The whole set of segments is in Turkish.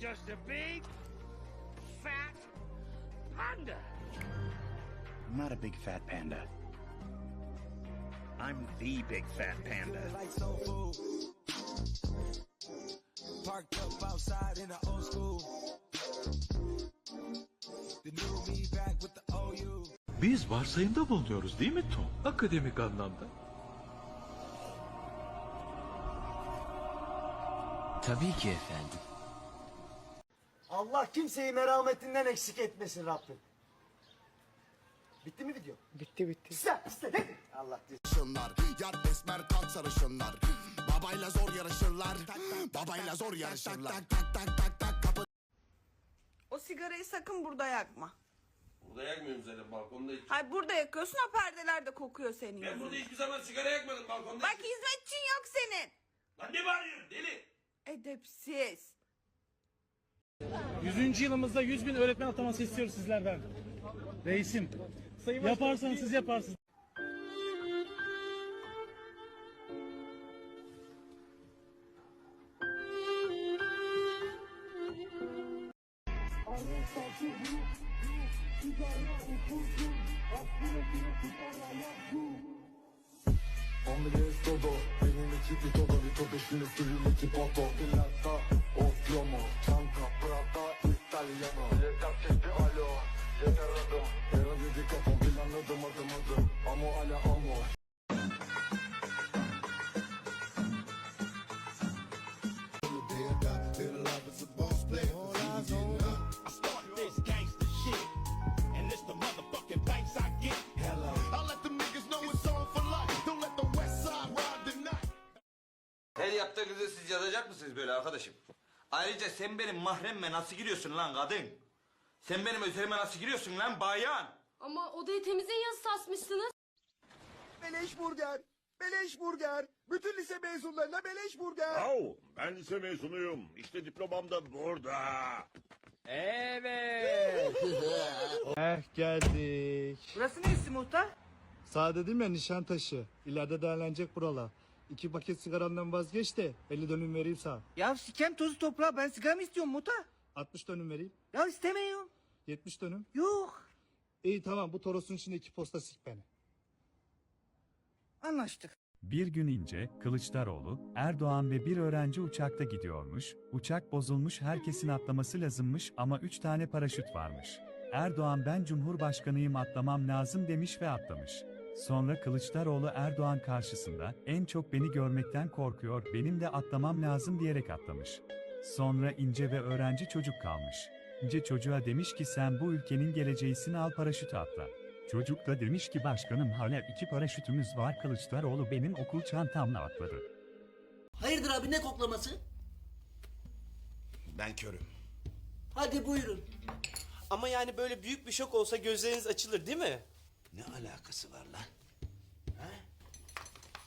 You're just a big, fat panda. I'm not a big fat panda. I'm the big fat panda. like soul food. Parked up outside in the old school. The new me back with the OU. Biz varsayımda bulunuyoruz değil mi Tom? Akademik anlamda. Tabii ki efendim. Allah kimseyi merhametinden eksik etmesin Rabbim. Bitti mi video? Bitti bitti. Piste, de. Allah Yar esmer kalk sarışınlar Babayla zor yarışırlar Babayla zor yarışırlar tak tak tak tak tak kapı O sigarayı sakın burada yakma. Burada yakmıyorum zaten balkonda hiç. Hayır burada yakıyorsun o perdeler de kokuyor senin Ben burada hiçbir zaman sigara yakmadım balkonda. Bak hizmetçin yok senin. Lan ne bağırıyorsun deli? Edepsiz. 100. yılımızda 100 bin öğretmen ataması istiyoruz sizlerden. Reisim. Yaparsanız siz yaparsınız. Benim iki bir todo bir todo Şimdi suyum iki poto Pilata Oplomo Her yaptığınızı siz yazacak mısınız böyle arkadaşım? Ayrıca sen benim mahremme nasıl giriyorsun lan kadın? Sen benim özelime nasıl giriyorsun lan bayan? Ama odayı temizleyin yazısı asmışsınız. Beleş burger. Beleş burger. Bütün lise mezunlarına beleş burger. Oh, ben lise mezunuyum. İşte diplomam da burada. Eh geldik. Burası neresi muhtar? Sağ dedim ya Nişantaşı. İleride değerlenecek buralar. İki paket sigarandan vazgeç de 50 dönüm vereyim sana. Ya sikem tozu toprağı ben sigara mı istiyorum Muta? 60 dönüm vereyim. Ya istemiyorum. 70 dönüm. Yok. İyi tamam bu Toros'un içinde iki posta sik beni. Anlaştık. Bir gün ince, Kılıçdaroğlu, Erdoğan ve bir öğrenci uçakta gidiyormuş, uçak bozulmuş herkesin atlaması lazımmış ama 3 tane paraşüt varmış. Erdoğan ben Cumhurbaşkanıyım atlamam lazım demiş ve atlamış. Sonra Kılıçdaroğlu Erdoğan karşısında en çok beni görmekten korkuyor benim de atlamam lazım diyerek atlamış. Sonra ince ve öğrenci çocuk kalmış. İnce çocuğa demiş ki sen bu ülkenin geleceğisin al paraşütü atla. Çocuk da demiş ki başkanım hala iki paraşütümüz var Kılıçdaroğlu benim okul çantamla atladı. Hayırdır abi ne koklaması? Ben körüm Hadi buyurun. Ama yani böyle büyük bir şok olsa gözleriniz açılır değil mi? Ne alakası var lan? Ha?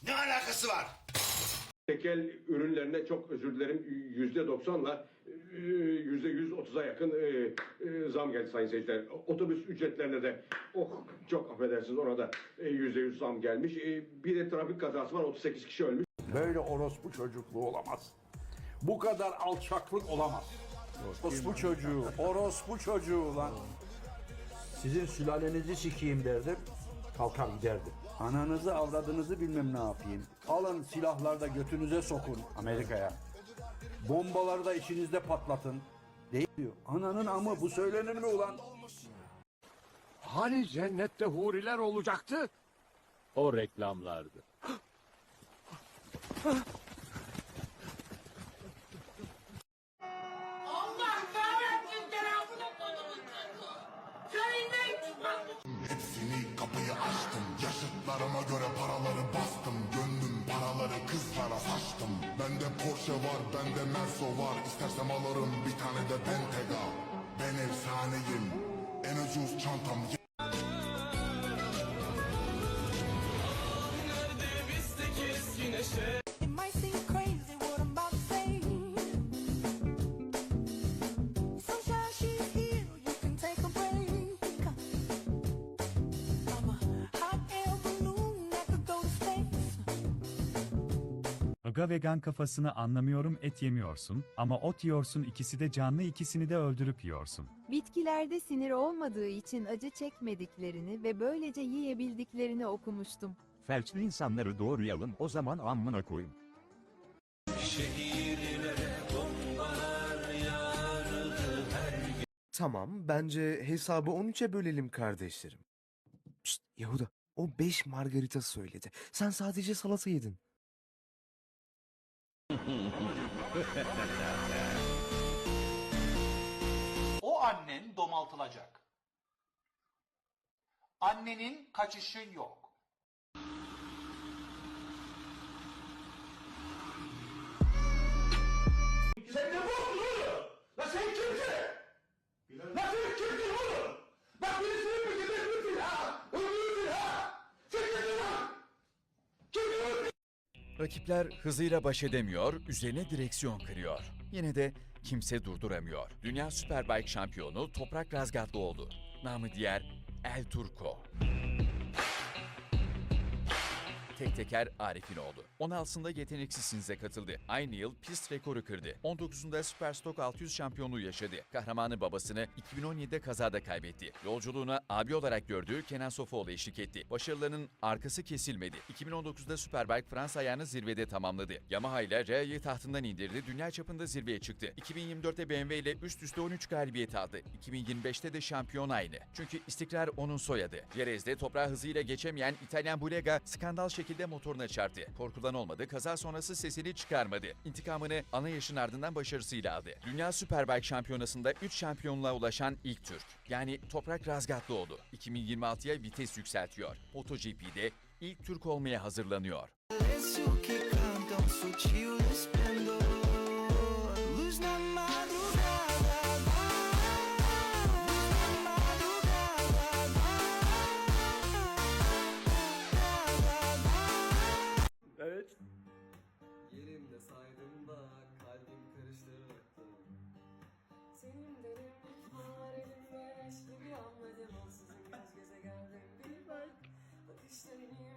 Ne alakası var? Tekel ürünlerine çok özür dilerim yüzde doksanla e, yüzde yüz otuza yakın e, e, zam geldi sayın seyirciler. Otobüs ücretlerine de oh çok affedersiniz ona da yüzde yüz zam gelmiş. Bir de trafik kazası var 38 kişi ölmüş. Böyle orospu çocukluğu olamaz. Bu kadar alçaklık olamaz. Orospu çocuğu, orospu çocuğu lan. Sizin sülalenizi sikeyim derdim, kalkar giderdim. Ananızı avradınızı bilmem ne yapayım. Alın silahları da götünüze sokun Amerika'ya. Bombaları da içinizde patlatın. Değil diyor. Ananın amı bu söylenir mi ulan? Hani cennette huriler olacaktı? O reklamlardı. Hepsini kapıyı açtım. Yaşıtlarıma göre paraları bastım. Gönlüm paraları kızlara saçtım. Bende Porsche var bende Merso var. İstersem alırım bir tane de Bentayga Ben efsaneyim. En ucuz çantam Aga vegan kafasını anlamıyorum et yemiyorsun ama ot yiyorsun ikisi de canlı ikisini de öldürüp yiyorsun. Bitkilerde sinir olmadığı için acı çekmediklerini ve böylece yiyebildiklerini okumuştum. Felçli insanları doğrayalım o zaman amına koyayım. Tamam bence hesabı 13'e bölelim kardeşlerim. Şşt Yahuda o 5 margarita söyledi. Sen sadece salata yedin. O annen domaltılacak. Annenin kaçışı yok. Rakipler hızıyla baş edemiyor, üzerine direksiyon kırıyor. Yine de kimse durduramıyor. Dünya Superbike şampiyonu Toprak Razgatlıoğlu. Namı diğer El Turco. Tek teker Arif'in oğlu. 16'sında Yeteneksizsinize katıldı. Aynı yıl pist rekoru kırdı. 19'unda Superstock 600 şampiyonluğu yaşadı. Kahramanı babasını 2017'de kazada kaybetti. Yolculuğuna abi olarak gördüğü Kenan Sofuoğlu eşlik etti. Başarılarının arkası kesilmedi. 2019'da Superbike Fransa ayağını zirvede tamamladı. Yamaha ile Rea'yı tahtından indirdi. Dünya çapında zirveye çıktı. 2024'te BMW ile üst üste 13 galibiyet aldı. 2025'te de şampiyon aynı. Çünkü istikrar onun soyadı. Jerez'de toprağı hızıyla geçemeyen İtalyan Bulega skandal şekilde motoruna çarptı. Korkudan olmadı, kaza sonrası sesini çıkarmadı. İntikamını ana yaşın ardından başarısıyla aldı. Dünya Superbike şampiyonasında 3 şampiyonluğa ulaşan ilk Türk. Yani Toprak Razgatlıoğlu. 2026'ya vites yükseltiyor. MotoGP'de ilk Türk olmaya hazırlanıyor. sitting here.